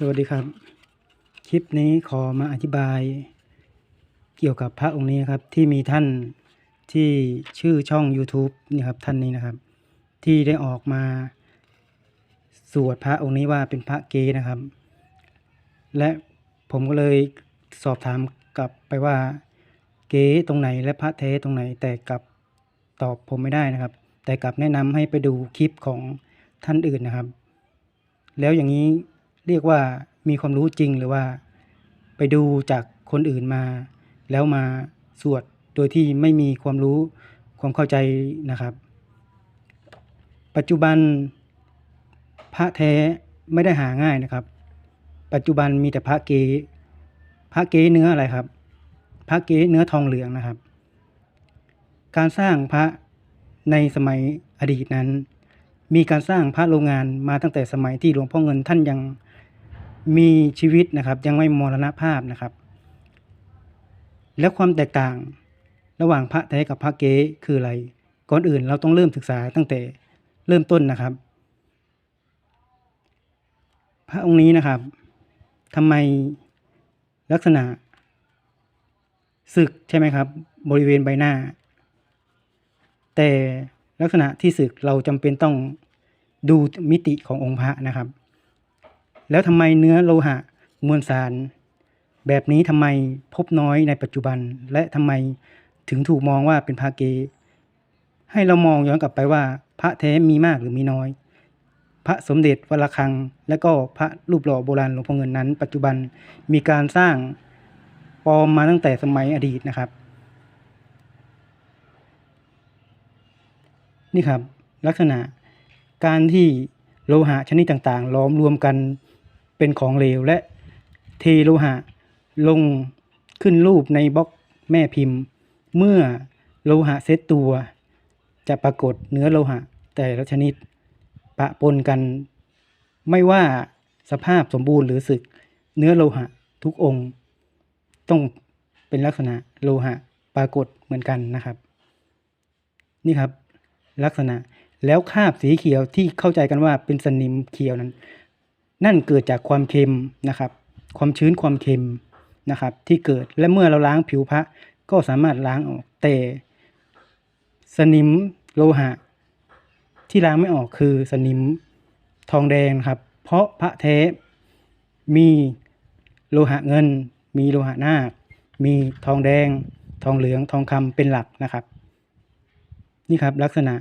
สวัสดีครับ คลิปนี้ขอมาอธิบายเกี่ยวกับพระองค์นี้ครับ ที่มีท่านที่ชื่อช่อง YouTube นี่ครับท่านนี้นะครับ ที่ได้ออกมาสวดพระองค์นี้ว่าเป็นพระเกนะครับ และผมก็เลยสอบถามกลับไปว่าเกตรงไหนและพระเทตรงไหน แต่กลับตอบผมไม่ได้นะครับ แต่กลับแนะนำให้ไปดูคลิปของท่านอื่นนะครับ แล้วอย่างนี้ เรียกว่ามีความรู้จริงหรือว่า ไปดูจากคนอื่นมา แล้วมาสวดโดยที่ไม่มีความรู้ความเข้าใจนะครับ ปัจจุบันพระแท้ไม่ได้หาง่ายนะครับ ปัจจุบันมีแต่พระเกพระเกเนื้ออะไรครับ พระเกเนื้อทองเหลืองนะครับ การสร้างพระในสมัยอดีตนั้น มีการสร้างพระโรงงานมาตั้งแต่สมัยที่หลวงพ่อเงินท่านยัง มีชีวิตนะครับยังไม่มรณภาพนะครับ แล้วความแตกต่างระหว่างพระแท้กับพระเก๊คืออะไร ก่อนอื่นเราต้องเริ่มศึกษาตั้งแต่เริ่มต้นนะครับ พระองค์นี้นะครับทำไมลักษณะสึกใช่ไหมครับ บริเวณใบหน้า แต่ลักษณะที่สึกเราจำเป็นต้องดูมิติขององค์พระนะครับ แล้วทำไมเนื้อโลหะมวลสาร แบบนี้ทำไมพบน้อยในปัจจุบัน และทำไมถึงถูกมองว่าเป็นพระเก ให้เรามองย้อนกลับไปว่า พระแท้มีมากหรือมีน้อย พระสมเด็จวัดระฆัง และก็พระรูปหล่อโบราณหลวงพ่อเงินนั้น ปัจจุบันมีการสร้างปลอมมาตั้งแต่สมัยอดีตนะครับ นี่ครับลักษณะการที่โลหะชนิดต่างๆล้อมรวมกัน เป็นของเหลวและเทโลหะ ลงขึ้นรูปในบล็อกแม่พิมพ์ เมื่อโลหะเซตตัว จะปรากฏเนื้อโลหะ แต่ละชนิด ปะปนกัน ไม่ว่าสภาพสมบูรณ์หรือสึก เนื้อโลหะทุกองค์ ต้องเป็นลักษณะโลหะปรากฏเหมือนกันนะครับ นี่ครับลักษณะแล้วคาบสีเขียวที่เข้าใจกันว่าเป็นสนิมเขียวนั้น นั่นเกิดจากความเค็มนะครับ ความชื้นความเค็มนะครับ ที่เกิดและเมื่อเราล้างผิวพระก็สามารถล้างออกแต่ สนิมโลหะ ที่ล้างไม่ออกคือสนิมทองแดงครับ เพราะพระแท้มีโลหะเงิน มีโลหะนาคมีทองแดง ทองเหลืองทองคำเป็นหลักนะครับ นี่ครับลักษณะ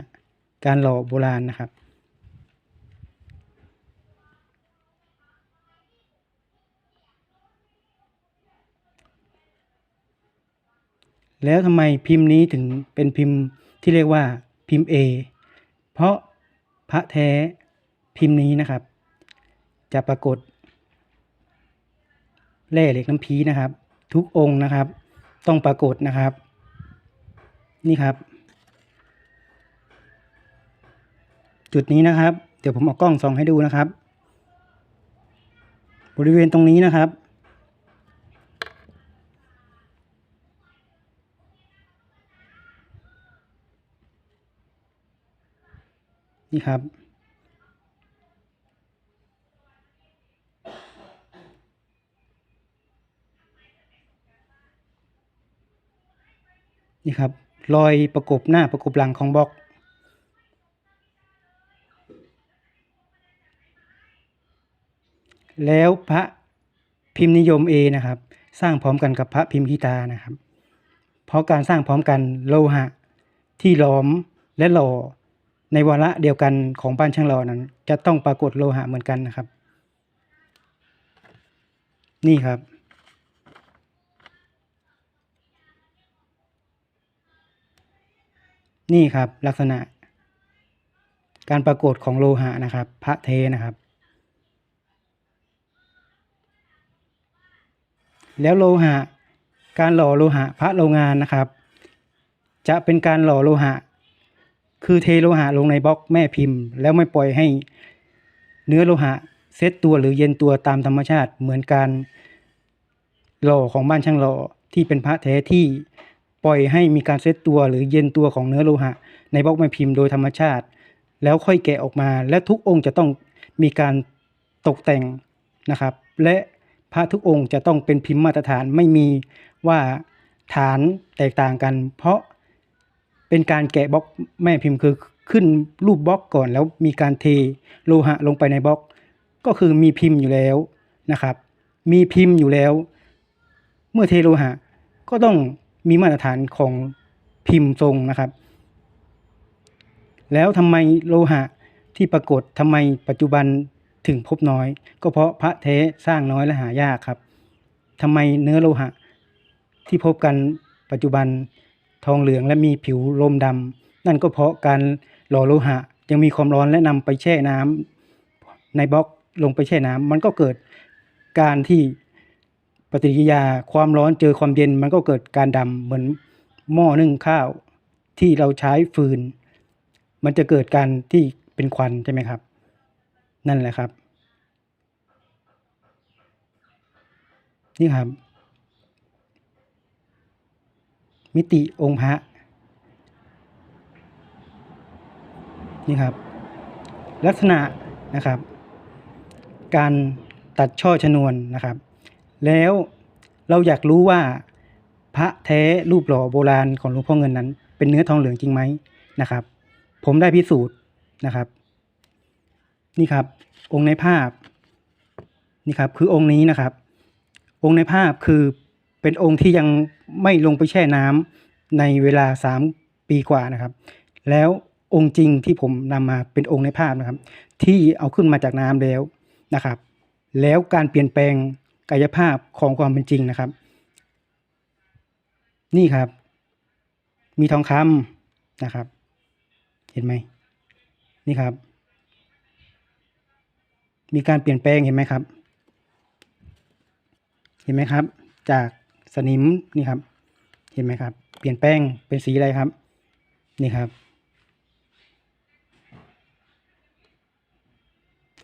การหล่อโบราณนะครับ แล้วทำไมพิมพ์นี้ถึงเป็นพิมพ์ที่เรียกว่าพิมพ์ A เพราะพระแท้พิมพ์นี้นะครับ จะปรากฏแร่เหล็กน้ำพีนะครับ ทุกองค์นะครับ ต้องปรากฏนะครับ นี่ครับ จุดนี้นะครับ เดี๋ยวผมเอากล้องส่องให้ดูนะครับ บริเวณตรงนี้นะครับ นี่ครับ นี่ครับ รอยประกบหน้าประกบหลังของบล็อกแล้วพระพิมพ์นิยมเอนะครับ สร้างพร้อมกันกับพระพิมพ์ทิตานะครับ เพราะการสร้างพร้อมกันโลหะที่ล้อมและหล่อ ในวาระเดียวกันของบ้านช่างหล่อนั้น จะต้องปรากฏโลหะเหมือนกันนะครับ นี่ครับ นี่ครับลักษณะ การปรากฏของโลหะนะครับ พระเทนะครับ แล้วโลหะ การหล่อโลหะพระโรงงานนะครับ จะเป็นการหล่อโลหะ คือเทโลหะลงในบล็อกแม่พิมพ์ แล้วไม่ปล่อยให้เนื้อโลหะเซตตัวหรือเย็นตัวตามธรรมชาติเหมือนการหล่อของบ้านช่างหล่อที่เป็นพระแท้ที่ปล่อยให้มีการเซตตัวหรือเย็นตัวของเนื้อโลหะ ในบล็อกแม่พิมพ์โดยธรรมชาติ แล้วค่อยแกะออกมา และทุกองค์จะต้องมีการตกแต่งนะครับ และพระทุกองค์จะต้องเป็นพิมพ์มาตรฐานไม่มีว่าฐานแตกต่างกัน เพราะ เป็นการแกะบล็อกแม่พิมพ์คือขึ้นรูปบล็อกก่อน แล้วมีการเทโลหะลงไปในบล็อก ก็คือมีพิมพ์อยู่แล้วนะครับ มีพิมพ์อยู่แล้ว เมื่อเทโลหะ ก็ต้องมีมาตรฐานของพิมพ์ทรงนะครับ แล้วทำไมโลหะที่ปรากฏทำไมปัจจุบันถึงพบน้อย ก็เพราะพระแท้สร้างน้อยและหายากครับทำไมเนื้อโลหะ ที่พบกันปัจจุบัน ทองเหลืองและมีผิวลมดำนั่นก็เพราะการหล่อโลหะยังมีความร้อนและนำไปแช่น้ำในบล็อกลงไปแช่น้ำมันก็เกิดการที่ปฏิกิริยาความร้อนเจอความเย็นมันก็เกิดการดำเหมือนหม้อนึ่งข้าวที่เราใช้ฟืน มันจะเกิดการที่เป็นควันใช่ไหมครับ นั่นแหละครับ นี่ครับ มิติองค์พระนี่ครับ ลักษณะนะครับ การตัดช่อชนวนนะครับ แล้วเราอยากรู้ว่าพระแท้รูปหล่อโบราณของหลวงพ่อเงินนั้น เป็นเนื้อทองเหลืองจริงไหมนะครับ ผมได้พิสูจน์นะครับ นี่ครับ องค์ในภาพนี่ครับ คือองค์นี้นะครับ องค์ในภาพคือ เป็นองค์ที่ยังไม่ลงไปแช่น้ำในเวลาสามปีกว่านะครับ แล้วองค์จริงที่ผมนำมาเป็นองค์ในภาพนะครับ ที่เอาขึ้นมาจากน้ำแล้วนะครับ แล้วการเปลี่ยนแปลงกายภาพของความเป็นจริงนะครับ นี่ครับ มีทองคำนะครับ เห็นไหมนี่ครับ มีการเปลี่ยนแปลงเห็นไหมครับ เห็นไหมครับ จาก สนิมนี่ครับ เห็นไหมครับ เปลี่ยนแปลงเป็นสีอะไรครับ นี่ครับ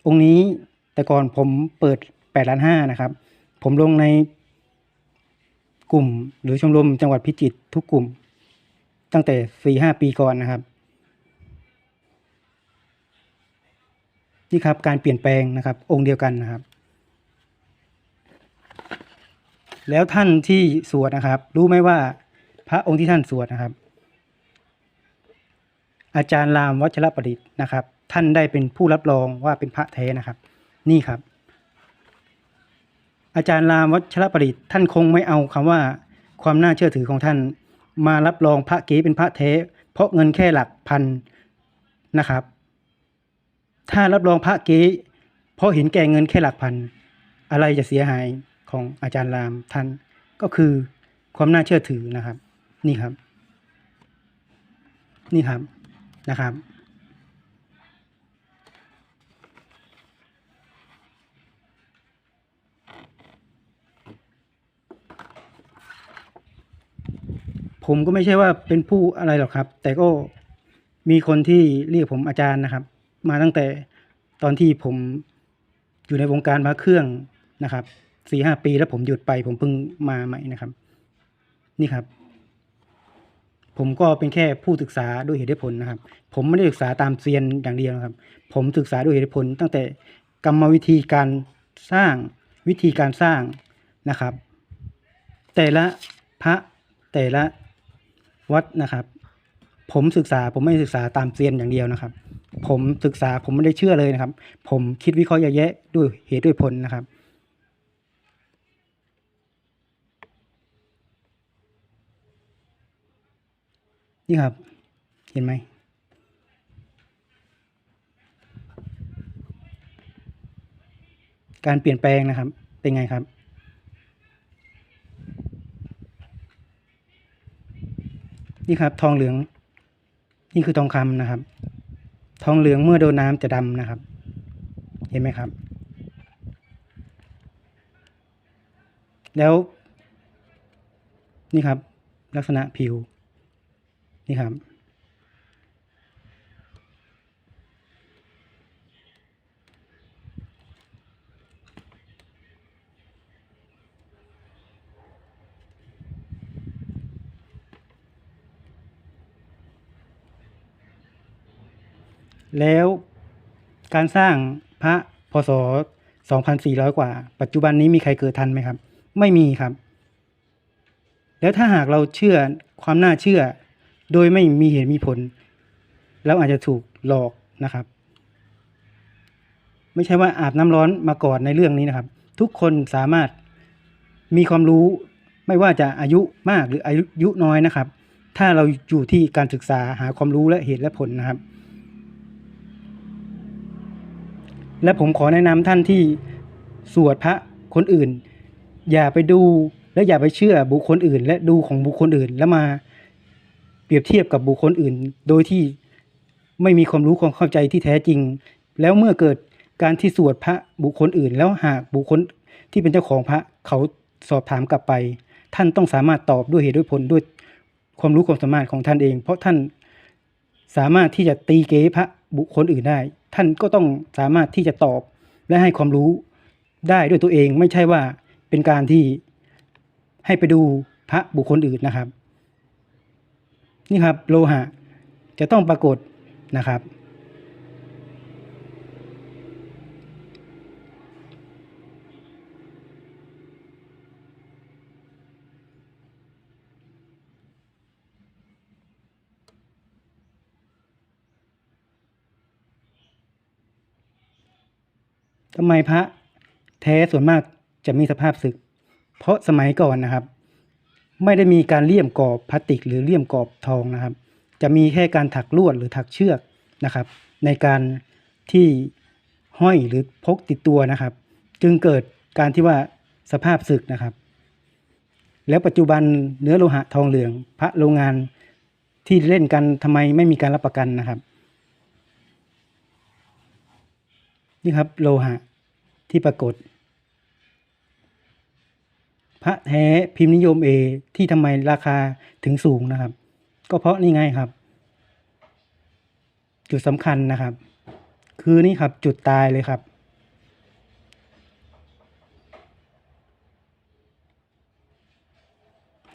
องค์นี้แต่ก่อนผมเปิดแปดล้านห้านะครับ ผมลงในกลุ่มหรือชมรมจังหวัดพิจิตรทุกกลุ่ม ตั้งแต่สี่ห้าปีก่อนนะครับ นี่ครับการเปลี่ยนแปลงนะครับ องค์เดียวกันนะครับ แล้วท่านที่สวดนะครับ รู้ไหมว่าพระองค์ที่ท่านสวดนะครับ อาจารย์รามวัชรประดิษฐ์นะครับ ท่านได้เป็นผู้รับรองว่าเป็นพระแท้นะครับ นี่ครับ อาจารย์รามวัชรประดิษฐ์ท่านคงไม่เอาคำว่าความน่าเชื่อถือของท่าน มารับรองพระเก๋เป็นพระแท้ เพราะเงินแค่หลักพันนะครับ ถ้ารับรองพระเก๋เพราะเห็นแก่เงินแค่หลักพัน อะไรจะเสียหาย ของอาจารย์รามท่านก็คือความน่าเชื่อถือนะครับ นี่ครับ นี่ครับนะครับ ผมก็ไม่ใช่ว่าเป็นผู้อะไรหรอกครับ แต่ก็มีคนที่เรียกผมอาจารย์นะครับ มาตั้งแต่ตอนที่ผมอยู่ในวงการพระเครื่องนะครับ สี่ห้าปีแล้วผมหยุดไป ผมเพิ่งมาใหม่นะครับ นี่ครับ ผมก็เป็นแค่ผู้ศึกษาด้วยเหตุผลนะครับ ผมไม่ได้ศึกษาตามเซียนอย่างเดียวนะครับ ผมศึกษาด้วยเหตุผล ตั้งแต่กรรมวิธีการสร้างวิธีการสร้างนะครับ แต่ละพระแต่ละวัดนะครับ ผมศึกษาผมไม่ได้ศึกษาตามเซียนอย่างเดียวนะครับ ผมศึกษาผมไม่ได้เชื่อเลยนะครับ ผมคิดวิเคราะห์แยะแยะด้วยเหตุด้วยผลนะครับ นี่ครับ เห็นไหมการเปลี่ยนแปลงนะครับ เป็นไงครับ นี่ครับทองเหลือง นี่คือทองคำนะครับ ทองเหลืองเมื่อโดนน้ำจะดำนะครับ เห็นไหมครับ แล้ว นี่ครับ ลักษณะผิว นี่ครับ แล้วการสร้างพระพศ2,400 กว่า ปัจจุบันนี้มีใครเกิดทันไหมครับ ไม่มีครับ แล้วถ้าหากเราเชื่อความน่าเชื่อ โดยไม่มีเหตุมีผล แล้วอาจจะถูกหลอกนะครับ ไม่ใช่ว่าอาบน้ำร้อนมาก่อนในเรื่องนี้นะครับ ทุกคนสามารถมีความรู้ไม่ว่าจะอายุมากหรืออายุน้อยนะครับ ถ้าเราอยู่ที่การศึกษาหาความรู้และเหตุและผลนะครับ และผมขอแนะนำท่านที่สวดพระคนอื่น อย่าไปดูและอย่าไปเชื่อบุคคลอื่น และดูของบุคคลอื่นแล้วมา รียบเทียบกับบุคคลอื่น โดยที่ไม่มีความรู้ความเข้าใจที่แท้จริง แล้วเมื่อเกิดการที่สวดพระบุคคลอื่น แล้วหากบุคคลที่เป็นเจ้าของพระเขาสอบถามกลับไป ท่านต้องสามารถตอบด้วยเหตุด้วยผลด้วยความรู้ความสามารถของท่านเอง เพราะท่านสามารถที่จะตีเก๋พระบุคคลอื่นได้ ท่านก็ต้องสามารถที่จะตอบและให้ความรู้ได้ด้วยตัวเองไม่ใช่ว่าเป็นการที่ให้ไปดูพระบุคคลอื่นนะครับ นี่ครับโลหะจะต้องปรากฏนะครับ ทำไมพระแท้ส่วนมากจะมีสภาพสึก เพราะสมัยก่อนนะครับ ไม่ได้มีการเลี่ยมกรอบพลาสติก หรือเลี่ยมกรอบทองนะครับ จะมีแค่การถักลวดหรือถักเชือกนะครับ ในการที่ห้อยหรือพกติดตัวนะครับ จึงเกิดการที่ว่าสภาพสึกนะครับ แล้วปัจจุบันเนื้อโลหะทองเหลือง พระโรงงานที่เล่นกันทำไมไม่มีการรับประกันนะครับ นี่ครับโลหะที่ปรากฏ พระแท้พิมพ์นิยมเอที่ทำไมราคาถึงสูงนะครับ ก็เพราะนี่ไงครับ จุดสำคัญนะครับ คือนี่ครับจุดตายเลยครับ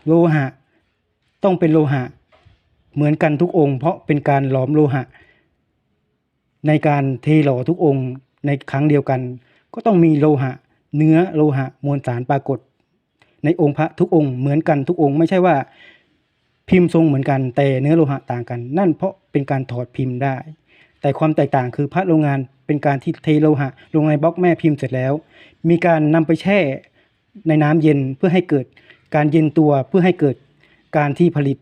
โลหะ ต้องเป็นโลหะ เหมือนกันทุกองค์ เพราะเป็นการหลอมโลหะ ในการเทหล่อทุกองค์ในครั้งเดียวกัน ก็ต้องมีโลหะ เนื้อโลหะมวลสารปรากฏ ในองค์พระทุกองค์เหมือนกันทุกองค์ ไม่ใช่ว่าพิมพ์ทรงเหมือนกันแต่เนื้อโลหะต่างกัน นั่นเพราะเป็นการถอดพิมพ์ได้ แต่ความแตกต่างคือพระโรงงานเป็นการที่เทโลหะ ลงในบล็อกแม่พิมพ์เสร็จแล้ว มีการนำไปแช่ในน้ำเย็นเพื่อให้เกิดการเย็นตัวเพื่อให้เกิดการที่ผลิต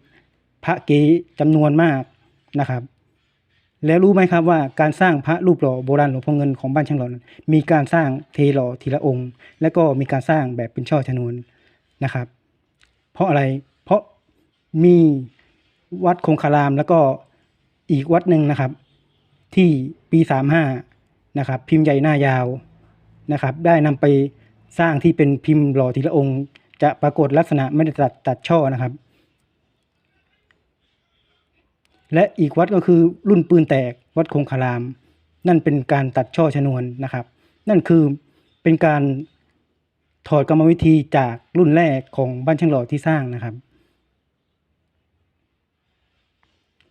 พระเก๋จำนวนมากนะครับ แล้วรู้ไหมครับว่าการสร้างพระรูปหล่อโบราณหลวงพ่อเงินของบ้านช่างหล่อนั้นมีการสร้างเทหล่อทีละองค์ และก็มีการสร้างแบบเป็นช่อชนวน นะครับ เพราะอะไรเพราะมีวัดคงคารามแล้วก็อีกวัดหนึ่งนะครับ ที่ปีสามห้านะครับ พิมพ์ใหญ่หน้ายาวนะครับ ได้นำไปสร้างที่เป็นพิมพ์หล่อทีละองค์ จะปรากฏลักษณะไม่ได้ตัดตัดช่อนะครับ และอีกวัดก็คือรุ่นปืนแตกวัดคงคาราม นั่นเป็นการตัดช่อชนวนนะครับ นั่นคือเป็นการ ถอดกรรมวิธีจากรุ่นแรกของบ้านช่างหล่อที่สร้างนะครับ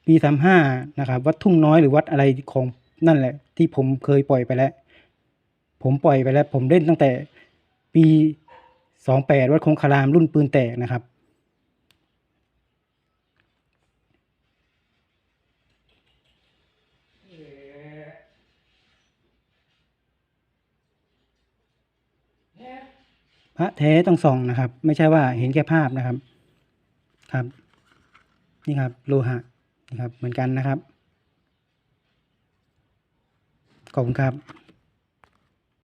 ปีสามห้านะครับ วัดทุ่งน้อยหรือวัดอะไรของนั่นแหละ ที่ผมเคยปล่อยไปแล้ว ผมปล่อยไปแล้ว ผมเล่นตั้งแต่ปีสองแปดวัดคงคารามรุ่นปืนแตกนะครับ พระแท้ต้องส่องนะครับ ไม่ใช่ว่าเห็นแค่ภาพนะครับครับ นี่ครับโลหะนี่ครับเหมือนกันนะครับขอบคุณครับ